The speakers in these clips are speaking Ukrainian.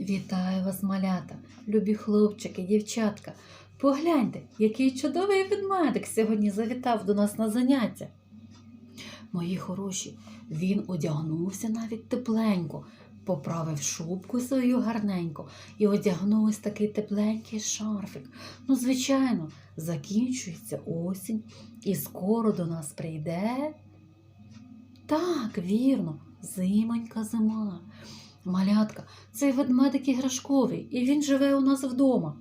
Вітаю вас, малята, любі хлопчики, дівчатка. Погляньте, який чудовий ведмедик сьогодні завітав до нас на заняття. Мої хороші, він одягнувся навіть тепленько, поправив шубку свою гарненько і одягнув ось такий тепленький шарфик. Ну, звичайно, закінчується осінь, і скоро до нас прийде. Так, вірно, зимонька зима. Малятка, цей ведмедик іграшковий, і він живе у нас вдома.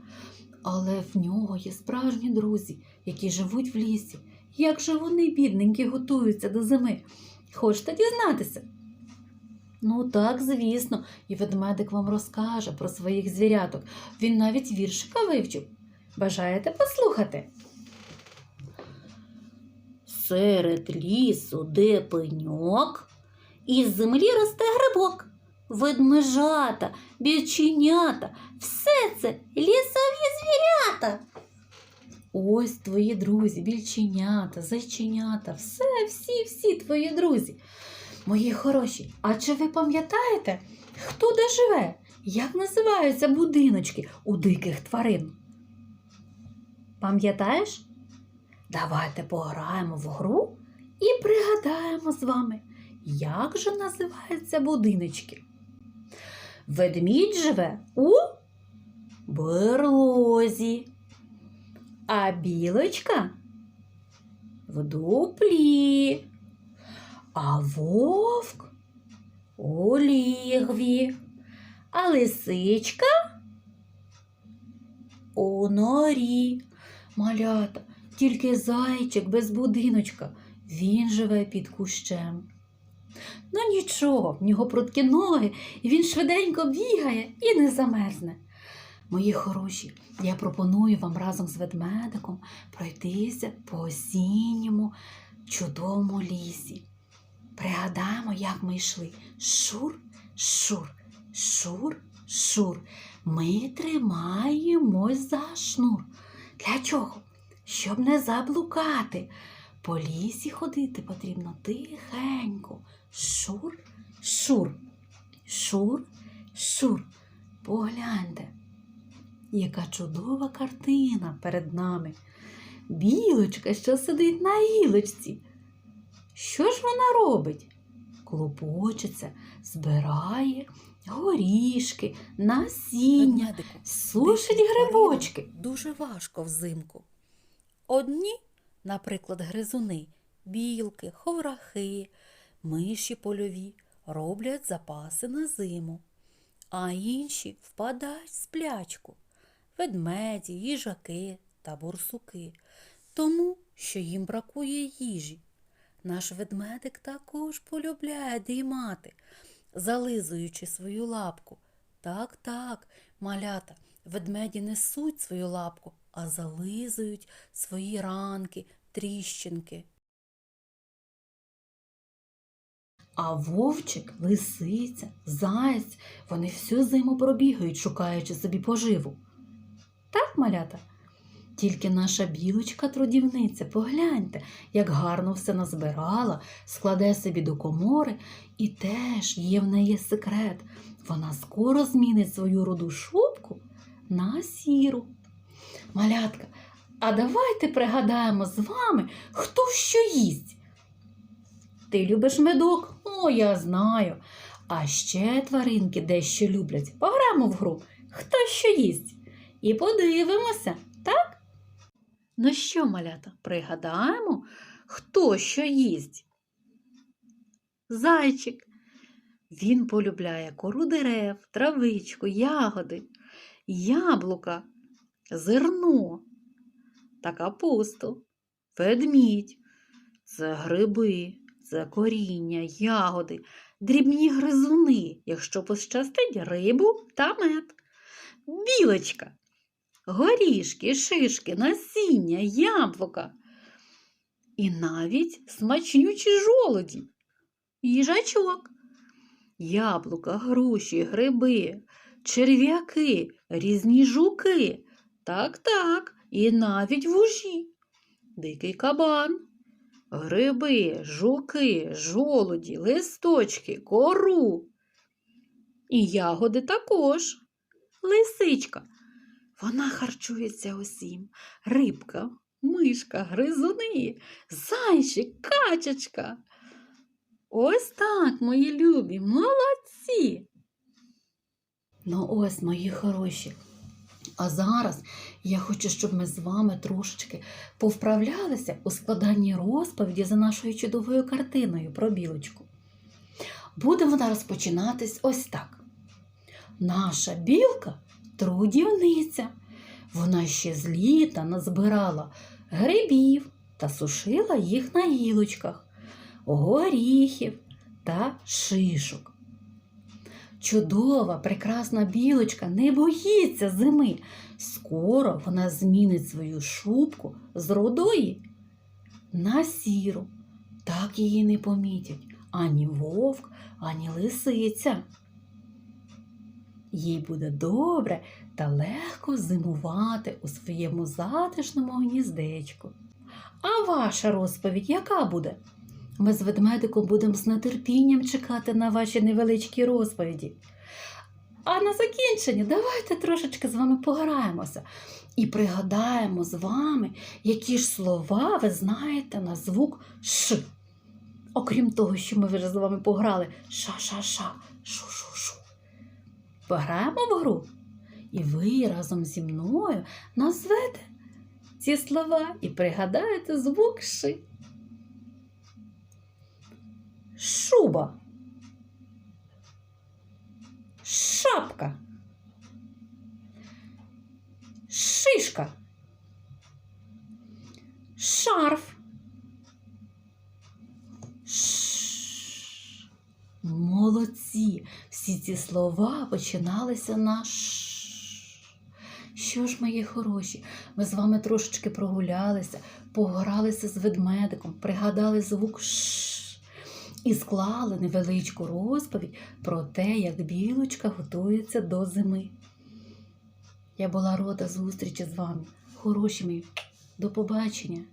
Але в нього є справжні друзі, які живуть в лісі. Як же вони, бідненькі, готуються до зими? Хочете дізнатися? Ну так, звісно, і ведмедик вам розкаже про своїх звіряток. Він навіть віршика вивчив. Бажаєте послухати? Серед лісу, де пеньок, із землі росте грибок. Ведмежата, біченята, все це лісові звірята. Ось твої друзі, більченята, зайченята, все, всі, всі твої друзі. Мої хороші, а чи ви пам'ятаєте, хто де живе? Як називаються будиночки у диких тварин? Пам'ятаєш? Давайте пограємо в гру і пригадаємо з вами, як же називаються будиночки. Ведмідь живе у берлозі, а білочка в дуплі, а вовк у лігві, а лисичка у норі. Малята, тільки зайчик без будиночка, він живе під кущем. Ну нічого, в нього прудкі ноги, і він швиденько бігає і не замерзне. Мої хороші, я пропоную вам разом з ведмедиком пройтися по осінньому чудовому лісі. Пригадаємо, як ми йшли. Шур, шур, шур, шур. Ми тримаємось за шнур. Для чого? Щоб не заблукати. По лісі ходити потрібно тихенько. Шур, шур, шур, шур. Погляньте, яка чудова картина перед нами. Білочка, що сидить на гілочці. Що ж вона робить? Клопочеться, збирає горішки, насіння, сушить грибочки. Дуже важко взимку. Одні, наприклад, гризуни, білки, ховрахи, миші польові роблять запаси на зиму, а інші впадають в сплячку ведмеді, їжаки та бурсуки, тому що їм бракує їжі. Наш ведмедик також полюбляє дрімати, зализуючи свою лапку. Так, так, малята, ведмеді несуть свою лапку, а зализують свої ранки, тріщинки. А вовчик, лисиця, заєць, вони всю зиму пробігають, шукаючи собі поживу. Так, малята? Тільки наша білочка трудівниця, погляньте, як гарно все назбирала, складе собі до комори, і теж є в неї секрет. Вона скоро змінить свою руду шубку на сіру. Малятка, а давайте пригадаємо з вами, хто що їсть. Ти любиш медок? О, я знаю. А ще тваринки дещо люблять. Пограємо в гру. Хто що їсть? І подивимося, так? Ну що, малята, пригадаємо, хто що їсть? Зайчик. Він полюбляє кору дерев, травичку, ягоди, яблука, зерно та капусту, ведмідь. Це гриби, це коріння, ягоди, дрібні гризуни, якщо пощастить рибу та мед. Білочка, горішки, шишки, насіння, яблука. І навіть смачнючі жолоді, їжачок, яблука, груші, гриби, черв'яки, різні жуки. Так, так, і навіть вужі, дикий кабан. Гриби, жуки, жолуді, листочки, кору. І ягоди також. лисичка. Вона харчується усім. Рибка, мишка, гризуни, зайчик, качечка. Ось так, мої любі, молодці. Ну ось, мої хороші. А зараз я хочу, щоб ми з вами трошечки повправлялися у складанні розповіді за нашою чудовою картиною про білочку. Буде вона розпочинатись ось так. Наша білка трудівниця. Вона ще з літа назбирала грибів та сушила їх на гілочках, горіхів та шишок. Чудова, прекрасна білочка не боїться зими. Скоро вона змінить свою шубку з рудої на сіру. Так її не помітять ані вовк, ані лисиця. Їй буде добре та легко зимувати у своєму затишному гніздечку. А ваша розповідь яка буде? Ми з ведмедиком будемо з нетерпінням чекати на ваші невеличкі розповіді. А на закінчення давайте трошечки з вами пограємося і пригадаємо з вами, які ж слова ви знаєте на звук Ш. Окрім того, що ми вже з вами пограли ша-ша-ша, шу-шу-шу. Пограємо в гру. І ви разом зі мною назвете ці слова і пригадаєте звук Ши. Шуба. Шапка. Шишка. Шарф. Ш. Молодці. Всі ці слова починалися на ш. Що ж, мої хороші, ми з вами трошечки прогулялися, погралися з ведмедиком, пригадали звук ш і склали невеличку розповідь про те, як білочка готується до зими. Я була рада зустрічі з вами. Хороші мої, до побачення!